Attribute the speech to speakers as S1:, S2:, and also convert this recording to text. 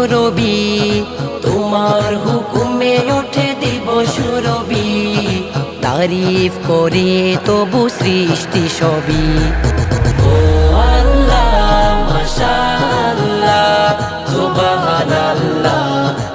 S1: রবি তোমার হুকুমে উঠে দিবস রবি তারিফ করে তবু সৃষ্টি সবই। ও আল্লাহ, মাশাআল্লাহ, সুবহানাল্লাহ।